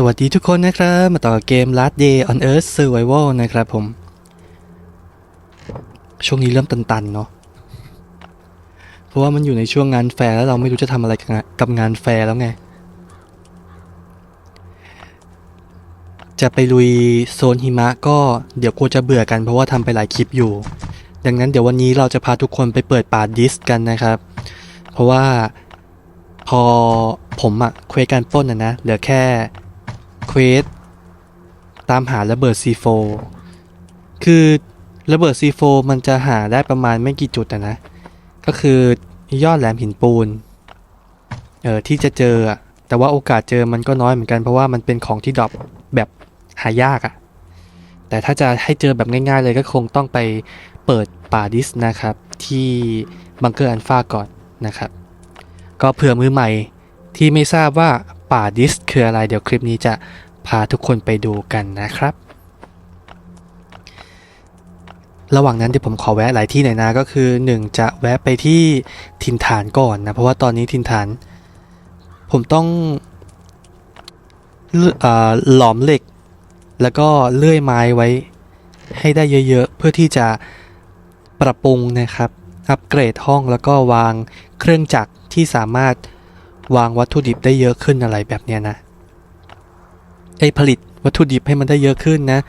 สวัสดีทุกคนนะครับ มาต่อเกม Last Day on Earth Survival นะครับผม ช่วงนี้เริ่มตันๆเนาะเพราะว่ามันอยู่ในช่วงงานแฟร์แล้วเราไม่รู้จะทำอะไรกับงานแฟร์แล้วไง จะไปลุยโซนหิมะก็เดี๋ยวกลัวจะเบื่อกันเพราะว่าทำไปหลายคลิปอยู่ ดังนั้นเดี๋ยววันนี้เราจะพาทุกคนไปเปิดป่าดิสกันนะครับ เพราะว่าพอผมอะเควสการป้นอะนะเหลือแค่ เควสตามหาระเบิด C4 คือระเบิด C4 มันจะหาได้ประมาณไม่กี่จุดอะนะ ก็คือยอดแหลมหินปูน เออที่จะเจออะแต่ว่าโอกาสเจอมันก็น้อยเหมือนกันเพราะว่ามันเป็นของที่ดรอปแบบหายากอะแต่ถ้าจะให้เจอแบบง่ายๆเลยก็คงต้องไปเปิดป่าดิสนะครับ ที่บังเกอร์อันฟาก่อนนะครับ ก็เผื่อมือใหม่ที่ไม่ทราบว่า ป่าดิสคืออะไรเดี๋ยวคลิปนี้จะพาทุกคนไปดูกันนะครับ ระหว่างนั้นเดี๋ยวผมขอแวะหลายที่หน่อยนะก็คือ 1 จะแวะไปที่ถิ่นฐานก่อนนะ เพราะว่าตอนนี้ถิ่นฐาน ผมต้องหลอมเหล็ก แล้วก็เลื่อยไม้ไว้ให้ได้เยอะ ๆ เพื่อที่จะปรับปรุงนะครับ อัปเกรดห้องแล้วก็วางเครื่องจักรที่สามารถ วางวัตถุดิบได้เยอะขึ้นอะไรแบบเนี้ยนะไอผลิตวัตถุดิบให้มันได้เยอะขึ้นนะ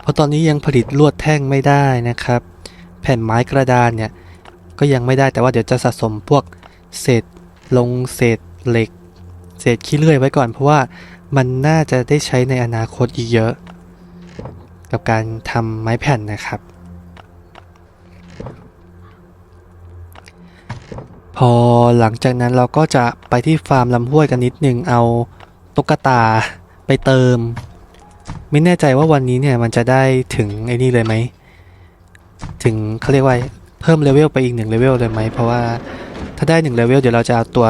เพราะตอนนี้ยังผลิตลวดแท่งไม่ได้นะครับ แผ่นไม้กระดานเนี่ยก็ยังไม่ได้แต่ว่าเดี๋ยวจะสะสมพวกเศษลงเศษเหล็ก เศษขี้เลื่อยไว้ก่อนเพราะว่ามันน่าจะได้ใช้ในอนาคตอีกเยอะ กับการทำไม้แผ่นนะครับ พอหลังจากนั้นเราก็จะไปที่ฟาร์มลำห้วยกันนิดนึงเอาตุ๊กตาไปเติม ไม่แน่ใจว่าวันนี้เนี่ยมันจะได้ถึงไอ้นี่เลยไหม ถึงเขาเรียกว่าเพิ่มเลเวลไปอีกหนึ่งเลเวลเลยไหม เพราะว่าถ้าได้หนึ่งเลเวลเดี๋ยวเราจะเอาตัว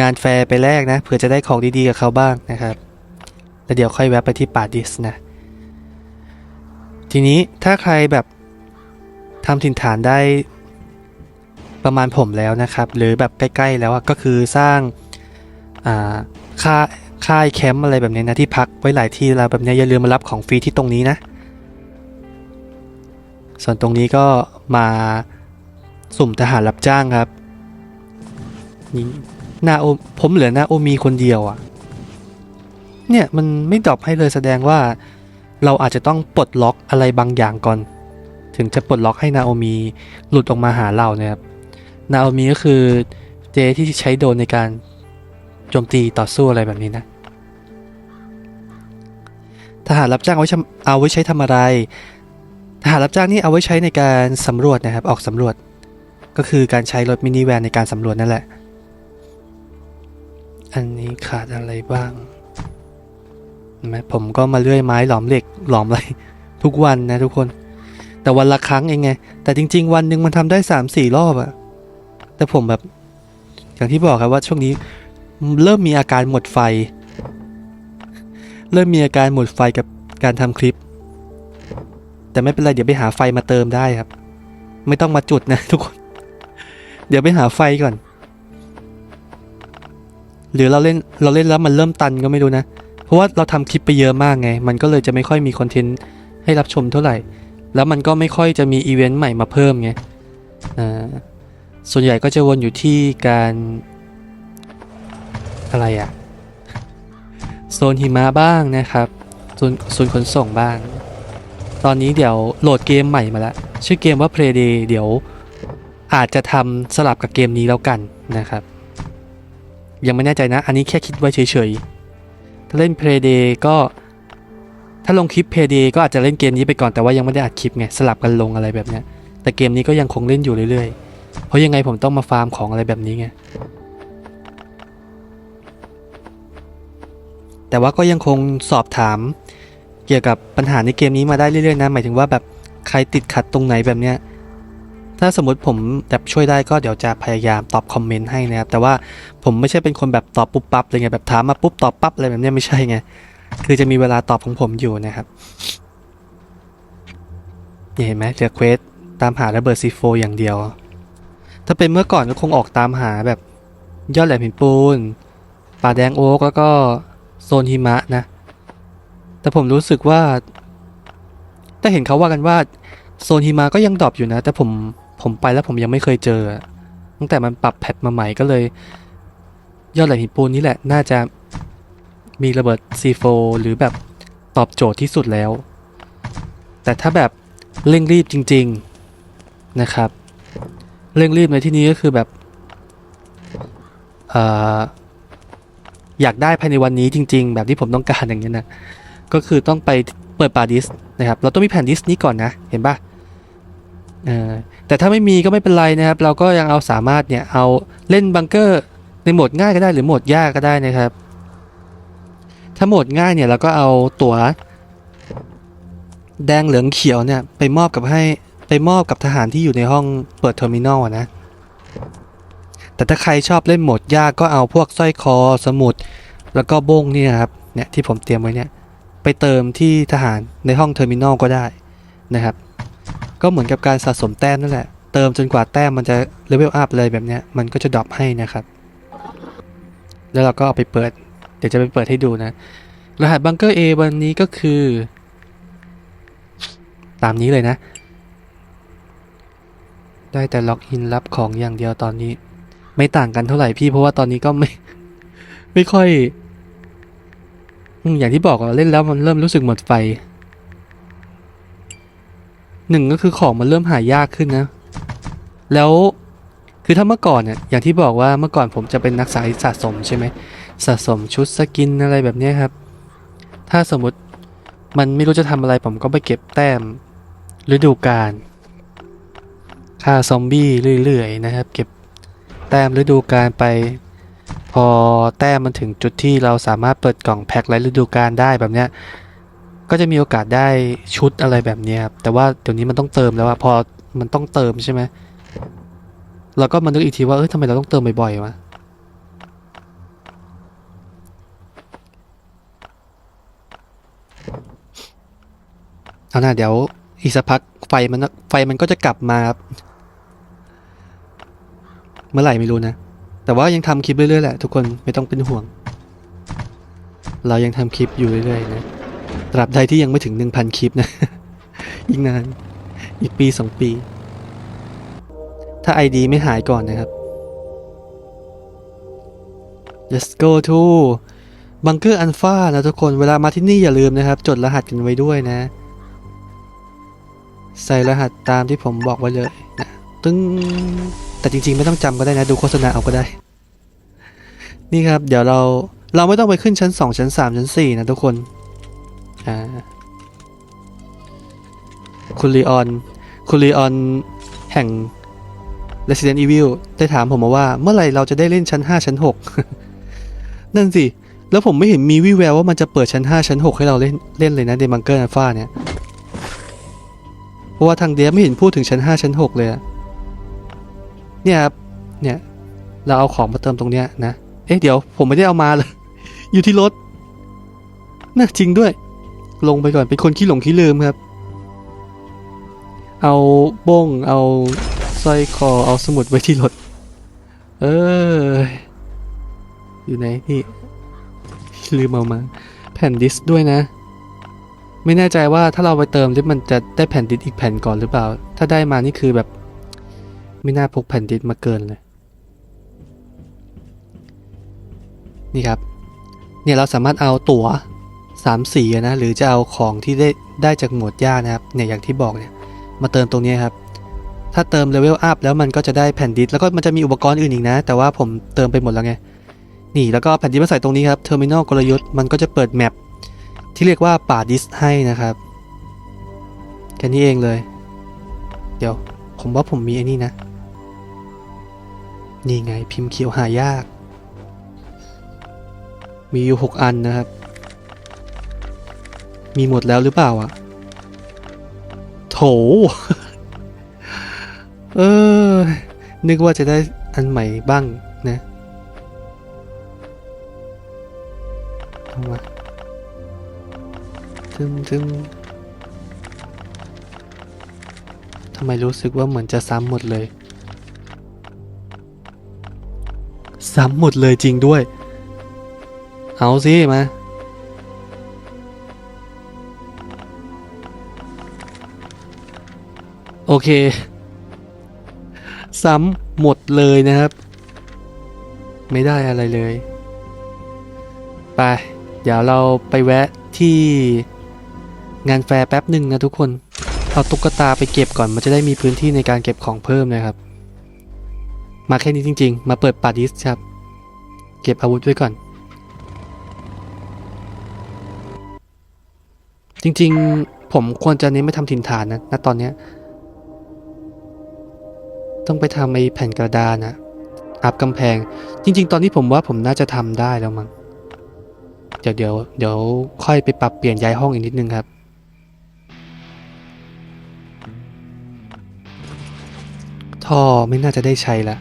งานแฟร์ไปแลกนะเผื่อจะได้ของดีๆกับเขาบ้างนะครับแล้วเดี๋ยวค่อยแวะไปที่ป่าดิสนะ ทีนี้ถ้าใครแบบทำถิ่นฐานได้ ประมาณผมแล้วนะครับ หรือแบบใกล้ๆแล้วก็คือสร้างอ่าค่าค่ายแคมป์อะไรแบบนี้นะที่พักไว้หลายที่แล้วแบบนี้อย่าลืมมารับของฟรีที่ตรงนี้นะ ส่วนตรงนี้ก็มาสุ่มทหารรับจ้างครับนี่นาโอผมเหลือนาโอมีคนเดียวอะ่ะ เนี่ยมันไม่ดรอปให้เลยแสดงว่าเราอาจจะต้องปลดล็อกอะไรบางอย่างก่อน ถึงจะปลดล็อกให้นาโอมีหลุดออกมาหาเราเนี่ยครับ นาโอมิก็คือเจที่ใช้โดนในการโจมตีต่อสู้อะไรแบบนี้นะ ทหารรับจ้างเอาไว้เอาไว้ใช้ทำอะไร ทหารรับจ้างนี่เอาไว้ใช้ในการสำรวจนะครับ ออกสำรวจ ก็คือการใช้รถมินิแวนในการสำรวจนั่นแหละ อันนี้ขาดอะไรบ้างไหมผมก็มาเลื่อยไม้หลอมเหล็กหลอมอะไรทุกวันนะทุกคน แต่วันละครั้งเองไง แต่จริง ๆ วันหนึ่งมันทำได้สามสี่รอบอะ แต่ผมแบบ อย่างที่บอกครับว่าช่วงนี้เริ่มมีอาการหมดไฟ เริ่มมีอาการหมดไฟกับการทำคลิป แต่ไม่เป็นไรเดี๋ยวไปหาไฟมาเติมได้ครับ ไม่ต้องมาจุดนะทุกคน เดี๋ยวไปหาไฟก่อน หรือเราเล่นเราเล่นแล้วมันเริ่มตันก็ไม่รู้นะ เพราะว่าเราทำคลิปไปเยอะมากไง มันก็เลยจะไม่ค่อยมีคอนเทนต์ให้รับชมเท่าไหร่ แล้วมันก็ไม่ค่อยจะมีอีเวนต์ใหม่มาเพิ่มไง อ่า ส่วนใหญ่ก็จะวนอยู่ที่การอะไรอะโซนหิมะบ้างนะครับโซนโซนขนส่งบ้าง ตอนนี้เดี๋ยวโหลดเกมใหม่มาแล้ว ชื่อเกมว่า Playday เดี๋ยวอาจจะทำสลับกับเกมนี้แล้วกันนะครับ ยังไม่แน่ใจนะ อันนี้แค่คิดไว้เฉยๆ ถ้าเล่น Playday ก็ ถ้าลงคลิป Payday ก็อาจจะเล่นเกมนี้ไปก่อนแต่ว่ายังไม่ได้อัดคลิปไง สลับกันลงอะไรแบบนี้แต่เกมนี้ก็ยังคงเล่นอยู่เรื่อยๆ เพราะยังไงผมต้องมาฟาร์มของอะไรแบบนี้ไง แต่ว่าก็ยังคงสอบถามเกี่ยวกับปัญหาในเกมนี้มาได้เรื่อยๆนะ หมายถึงว่าแบบใครติดขัดตรงไหนแบบเนี้ย ถ้าสมมติผมแบบช่วยได้ก็เดี๋ยวจะพยายามตอบคอมเมนต์ให้นะครับ แต่ว่าผมไม่ใช่เป็นคนแบบตอบปุ๊บปั๊บเลยไงแบบถามมาปุ๊บตอบปั๊บอะไรแบบเนี้ยไม่ใช่ไง คือจะมีเวลาตอบของผมอยู่นะครับเห็นไหมเหลือเควสตามหาระเบิดซีโฟอย่างเดียว ถ้าเป็นเมื่อก่อนก็คงออกตามหาแบบยอดแหลมหินปูน ป่าแดงโอ๊กแล้วก็โซนหิมะนะ แต่ผมรู้สึกว่าแต่เห็นเขาว่ากันว่าโซนหิมะก็ยังดรอปอยู่นะ แต่ผมผมไปแล้วผมยังไม่เคยเจอ ตั้งแต่มันปรับแพทมาใหม่ก็เลย ยอดแหลมหินปูนนี่แหละ น่าจะมีระเบิด C4 หรือแบบตอบโจทย์ที่สุดแล้ว แต่ถ้าแบบเร่งรีบจริง ๆนะครับ เร่งรีบในที่นี้ก็คือแบบออยากได้ภายในวันนี้จริง ๆ แบบที่ผมต้องการอย่างนี้ยนะก็คือต้องไปเปิดปาดิสนะครับ เราต้องมีแผ่นดิสนี้ก่อนนะ เห็นปะแต่ถ้าไม่มีก็ไม่เป็นไรนะครับ เราก็ยังเอาสามารถเนี่ยเอาเล่นบังเกอร์ในโหมดง่ายก็ได้หรือโหมดยากก็ได้นะครับ ถ้าโหมดง่ายเนี่ยเราก็เอาตั๋วแดงเหลืองเขียวเนี่ยไปมอบกับให้ ไปมอบกับทหารที่อยู่ในห้องเปิดเทอร์มินอลนะ แต่ถ้าใครชอบเล่นโหมดยากก็เอาพวกสร้อยคอสมุด แล้วก็บ้งเนี่ยครับเนี่ยที่ผมเตรียมไว้เนี่ยไปเติมที่ทหารในห้องเทอร์มินอลก็ได้นะครับ ก็เหมือนกับการสะสมแต้มนั่นแหละ เติมจนกว่าแต้มมันจะเลเวลอัพเลยแบบเนี้ยมันก็จะดรอปให้นะครับ แล้วเราก็เอาไปเปิด เดี๋ยวจะไปเปิดให้ดูนะ รหัสบังเกอร์ A วันนี้ก็คือ ตามนี้เลยนะ ได้แต่ล็อกอินรับของอย่างเดียวตอนนี้ ไม่ต่างกันเท่าไหร่พี่เพราะว่าตอนนี้ก็ไม่ ไม่ค่อยอย่างที่บอกเล่นแล้วมันเริ่มรู้สึกหมดไฟหนึ่งก็คือของมันเริ่มหายากขึ้นนะ แล้วคือถ้าเมื่อก่อนเนี่ยอย่างที่บอกว่าเมื่อก่อนผมจะเป็นนักสายสะสมใช่ไหมสะสมชุดสกินอะไรแบบนี้ครับ ถ้าสมมติมันไม่รู้จะทำอะไรผมก็ไปเก็บแต้มฤดูกาล ฆ่าซอมบี้เรื่อยๆนะครับ เก็บแต้มฤดูกาลไป พอแต้มมันถึงจุดที่เราสามารถเปิดกล่องแพ็ครฤดูกาลได้แบบเนี้ยก็จะมีโอกาสได้ชุดอะไรแบบนี้ครับแต่ว่าเดี๋ยวนี้มันต้องเติมแล้วอะพอมันต้องเติมใช่ไหมเราก็มานึกอีกทีว่าเอ้ยทำไมเราต้องเติมบ่อยๆวะเอาหน่าเดี๋ยวอีกสักพักไฟมันไฟมันก็จะกลับมาครับ เมื่อไหร่ไม่รู้นะ แต่ว่ายังทำคลิปเรื่อยๆแหละทุกคนไม่ต้องเป็นห่วง เรายังทำคลิปอยู่เรื่อยๆนะตราบใดที่ยังไม่ถึง 1,000 คลิปนะอีกนานอีกปีสองปี ถ้า ID ไม่หายก่อนนะครับ Let's go to บังเกอร์อันฟานะทุกคนเวลามาที่นี่อย่าลืมนะครับ จดรหัสกันไว้ด้วยนะ ใส่รหัสตามที่ผมบอกไว้เลยนะตึ้ง แต่จริงๆไม่ต้องจำก็ได้นะ ดูโฆษณาเอาก็ได้ นี่ครับ เดี๋ยวเราเราไม่ต้องไปขึ้นชั้น 2 ชั้น 3 ชั้น 4 นะทุกคนอ่าคุณลีออนคุณลีออนแห่ง Resident Evil ได้ถามผมมาว่าเมื่อไหร่เราจะได้เล่นชั้น 5 ชั้น 6 นั่นสิ แล้วผมไม่เห็นมีวิแววว่ามันจะเปิดชั้น 5 ชั้น 6 ให้เราเล่นเล่นเลยนะเดมังเกอร์อัลฟาเนี่ย เพราะว่าทางเดียไม่เห็นพูดถึงชั้น 5 ชั้น 6 เลยอะ เนี่ยครับเนี่ย เราเอาของมาเติมตรงเนี้ยนะ เอ๊ะเดี๋ยวผมไม่ได้เอามาเลย อยู่ที่รถน่าจริงด้วย ลงไปก่อนเป็นคนขี้หลงขี้ลืมครับ เอาบ้งเอาสร้อยคอเอาสมุดไว้ที่รถ เออ อยู่ไหนนี่ลืมเอามา แผ่นดิสก์ด้วยนะ ไม่แน่ใจว่าถ้าเราไปเติมดิสมันจะได้แผ่นดิสก์อีกแผ่นก่อนหรือเปล่า ถ้าได้มานี่คือแบบ ไม่น่าพกแผ่นดิสมาเกินเลย นี่ครับ เนี่ยเราสามารถเอาตั๋วสามสีนะ หรือจะเอาของที่ได้ได้จากหมวดยากนะครับ เนี่ยอย่างที่บอกเนี่ย มาเติมตรงนี้ครับ ถ้าเติมเลเวลอัพแล้วมันก็จะได้แผ่นดิสแล้วก็มันจะมีอุปกรณ์อื่นอีกนะ แต่ว่าผมเติมไปหมดแล้วไง นี่แล้วก็แผ่นดิสก์มาใส่ตรงนี้ครับ เทอร์มินอลกลยุทธ์มันก็จะเปิดแมปที่เรียกว่าป่าดิสให้นะครับ แค่นี้เองเลย เดี๋ยว ผมว่าผมมีไอ้นี่นะ นี่ไงพิมพ์เขียวหายาก มีอยู่หกอันนะครับ มีหมดแล้วหรือเปล่าอะโถ เออ นึกว่าจะได้อันใหม่บ้างนะเอามาทึมทึมทำไมรู้สึกว่าเหมือนจะซ้ำหมดเลย ซ้ำหมดเลยจริงด้วย เอาสิมาโอเค ซ้ำหมดเลยนะครับ ไม่ได้อะไรเลย ไป เดี๋ยวเราไปแวะที่งานแฟร์แป๊บหนึ่งนะทุกคน เอาตุ๊กตาไปเก็บก่อนมันจะได้มีพื้นที่ในการเก็บของเพิ่มนะครับ มาแค่นี้จริง ๆ มาเปิดปาดิสครับ เก็บอาวุธไว้ก่อน จริงๆ ผมควรจะเน้นไม่ทำถิ่นฐานนะณตอนเนี้ย ต้องไปทำไอ้แผ่นกระดานอะอัพกำแพง จริง ๆ ตอนนี้ผมว่าผมน่าจะทำได้แล้วมั้งเดี๋ยวเดี๋ยวเดี๋ยวค่อยไปปรับเปลี่ยนย้ายห้องอีกนิดนึงครับท่อไม่น่าจะได้ใช้ละ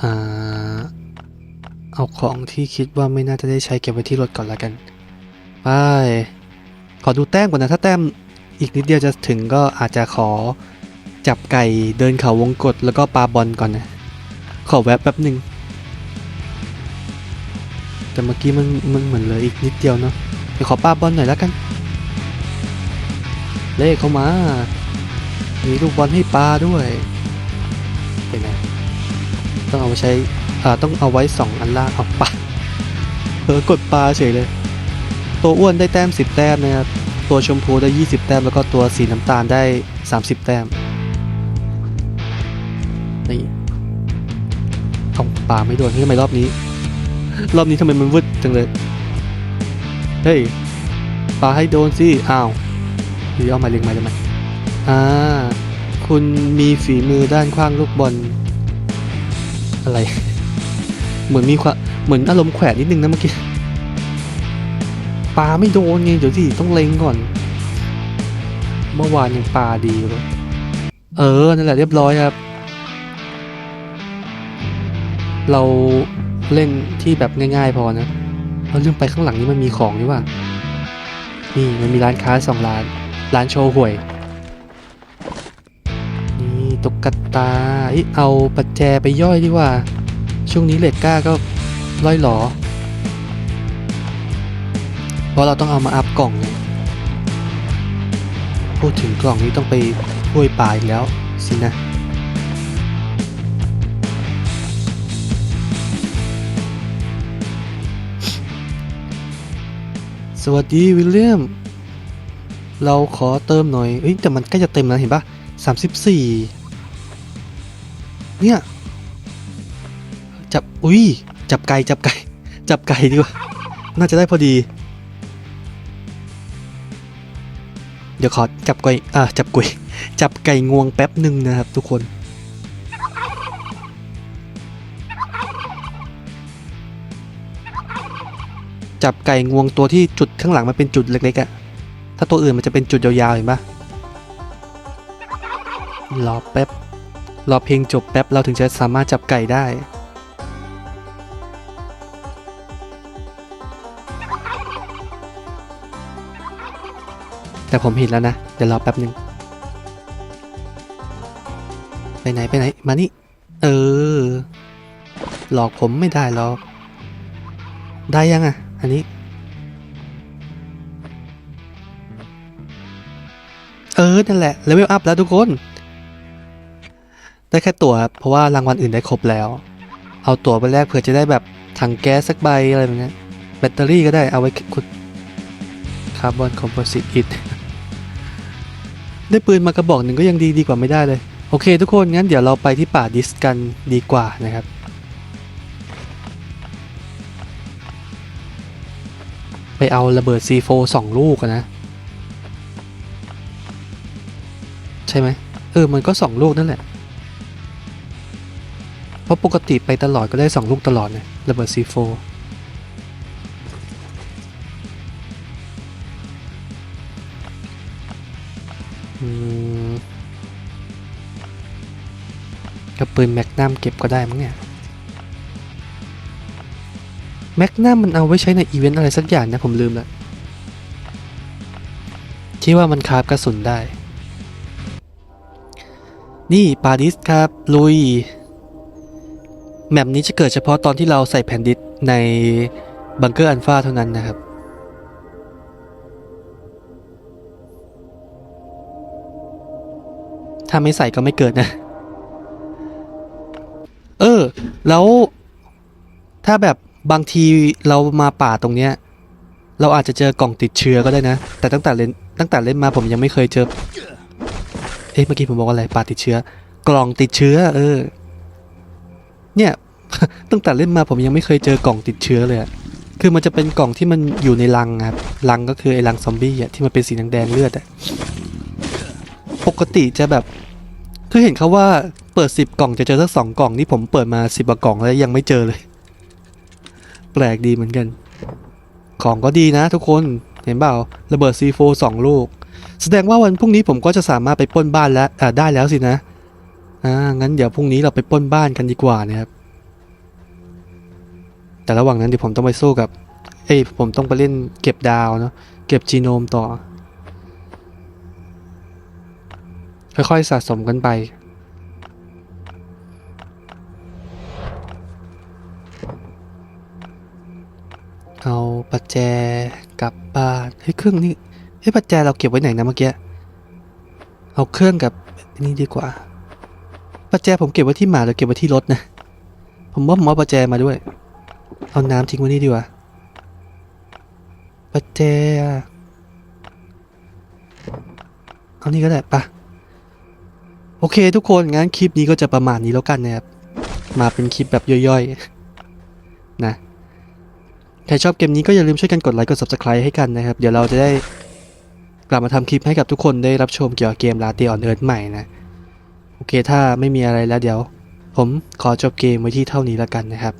เอาของที่คิดว่าไม่น่าจะได้ใช้เก็บไว้ที่รถก่อนละกัน ไป ขอดูแต้มก่อนนะ ถ้าแต้มอีกนิดเดียวจะถึงก็อาจจะขอจับไก่เดินเขาวงกตแล้วก็ปาบอลก่อนนะ ขอแวบแป๊บหนึ่ง แต่เมื่อกี้มันมันเหมือนเลืออีกนิดเดียวเนาะเดี๋ยวขอปาบอลหน่อยแล้วกัน เลขเข้ามา มีลูกบอลให้ปาด้วยเป็นไง ต้องเอาไว้ใช้อ่าต้องเอาไว้สองอันล่างเอาปาเออกดปลาเฉยเลย ตัวอ้วนได้แต้ม 10 แต้มนะครับตัวชมพูได้ 20 แต้มแล้วก็ตัวสีน้ำตาลได้ 30 แต้มนี่เอาปลาไม่โดนทำไมรอบนี้ รอบนี้ทำไมมันวึดจังเลยเฮ้ยปลาให้โดนสิอ้าวหรือเอามาเล็งมาได้ไหมอ่าคุณมีฝีมือด้านคว้างลูกบอล อะไร เหมือนมีความเหมือนอารมณ์แขวะนิดนึงนะเมื่อกี้ปลาไม่โดนไงเดี๋ยวสิต้องเล็งก่อน เมื่อวานยังปลาดีเลยเออนั่นแหละเรียบร้อยครับ เราเล่นที่แบบง่ายๆพอนะเราลืมไปข้างหลังนี้มันมีของนี่ว่านี่มันมีร้านค้าสองร้าน ร้านโชว์หวย ตุ๊กตาเอ้ยเอาปัจแจไปย่อยดีกว่า ช่วงนี้เลดก้าก็ร่อยหลอเพราะเราต้องเอามาอัพกล่องไงพูดถึงกล่องนี้ต้องไปช่วยป่าอีกแล้วสินะสวัสดีวิลเลียม เราขอเติมหน่อย เอ้ยแต่มันใกล้จะเต็มแล้วเห็นปะสามสิบสี่ เนี่ย จับ อุ้ย จับไก่ จับไก่ จับไก่ดีกว่า น่าจะได้พอดี เดี๋ยวขอจับไก่อ่า จับกุยจับไก่งวงแป๊บหนึ่งนะครับ ทุกคน จับไก่งวงตัวที่จุดข้างหลังมันเป็นจุดเล็กๆอะ่ะ ถ้าตัวอื่นมันจะเป็นจุดยาวๆเห็นปะรอแป๊บ รอเพลงจบแป๊บเราถึงจะสามารถจับไก่ได้ แต่ผมเห็นแล้วนะ เดี๋ยวรอแป๊บหนึ่งไปไหนไปไหน มานี่ เออ หลอกผมไม่ได้หรอก ได้ยังอะ อันนี้ เออ นั่นแหละเลเวลอัพแล้วทุกคน ได้แค่ตั๋วครับเพราะว่ารางวัลอื่นได้ครบแล้ว เอาตั๋วไปแรกเผื่อจะได้แบบถังแก๊สสักใบอะไรแบบนี้แบตเตอรี่ก็ได้เอาไว้ขุดคาร์บอนคอมโพสิตอิฐได้ปืนมากระบอกหนึ่งก็ยังดีดีกว่าไม่ได้เลย โอเคทุกคนงั้นเดี๋ยวเราไปที่ป่าดิสกันดีกว่านะครับ ไปเอาระเบิด C4 สองลูกนะ ใช่ไหมเออมันก็สองลูกนั่นแหละ เพราะปกติไปตลอดก็ได้สองลูกตลอดนะระเบิด C4 อืมกระปืนแมกนัมเก็บก็ได้มั้งเนี่ยแมกนัมมันเอาไว้ใช้ในอีเวนต์อะไรสักอย่างนะผมลืมล้วที่ว่ามันคาบกระสุนได้ นี่ปาดิสครับ ลุย แมปนี้จะเกิดเฉพาะตอนที่เราใส่แผ่นดิสในบังเกอร์อันฟาเท่านั้นนะครับ ถ้าไม่ใส่ก็ไม่เกิดนะ เออ แล้วถ้าแบบบางทีเรามาป่าตรงเนี้ย เราอาจจะเจอกล่องติดเชื้อก็ได้นะ แต่ตั้งแต่เล่นตั้งแต่เล่นมาผมยังไม่เคยเจอ เอ๊ะเมื่อกี้ผมบอกว่าอะไรป่าติดเชื้อกล่องติดเชื้อ เออ เนี่ย ตั้งแต่เล่นมาผมยังไม่เคยเจอกล่องติดเชื้อเลยคือมันจะเป็นกล่องที่มันอยู่ในรังครับรังก็คือไอ้รังซอมบี้อะที่มันเป็นสีแดงเลือดอะปกติจะแบบคือเห็นเขาว่าเปิดสิบกล่องจะเจอสักสองกล่องนี่ผมเปิดมาสิบกล่องแล้วยังไม่เจอเลย แปลกดีเหมือนกัน ของก็ดีนะทุกคนเห็นเปล่าระเบิด C4 สองลูก แสดงว่าวันพรุ่งนี้ผมก็จะสามารถไปป้นบ้านแล้วได้แล้วสินะ อ่างั้นเดี๋ยวพรุ่งนี้เราไปป้นบ้านกันดีกว่านะครับ แต่ระหว่างนั้นเดี๋ยวผมต้องไปสู้กับ เอ้ยผมต้องไปเล่นเก็บดาวเนาะเก็บจีโนมต่อ ค่อยๆสะสมกันไปเอาปัจแจกลับบ้านเฮ้ยเครื่องนี้เฮ้ยปัจแจเราเก็บไว้ไหนนะเมื่อกี้ เอาเครื่องกับนี่ดีกว่า ปัจแจผมเก็บไว้ที่หมาหรือเก็บไว้ที่รถนะ ผมว่าผมเอาปัจแจมาด้วย เอาน้ำทิ้งไว้นี่ดีกว่าปัจแจเอานี่ก็ได้ปะโอเคทุกคนงั้นคลิปนี้ก็จะประมาณนี้แล้วกันนะครับ มาเป็นคลิปแบบย่อยๆ นะ ใครชอบเกมนี้ก็อย่าลืมช่วยกันกดไลค์กด subscribe ให้กันนะครับ เดี๋ยวเราจะได้กลับมาทำคลิปให้กับทุกคนได้รับชมเกี่ยวกับเกมลาเตียออนเอิร์ธใหม่นะ เคถ้าไม่มีอะไรแล้วเดี๋ยว ผมขอจบเกมไว้ที่เท่านี้แล้วกันนะครับ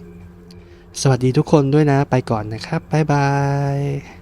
สวัสดีทุกคนด้วยนะไปก่อนนะครับบ๊ายบาย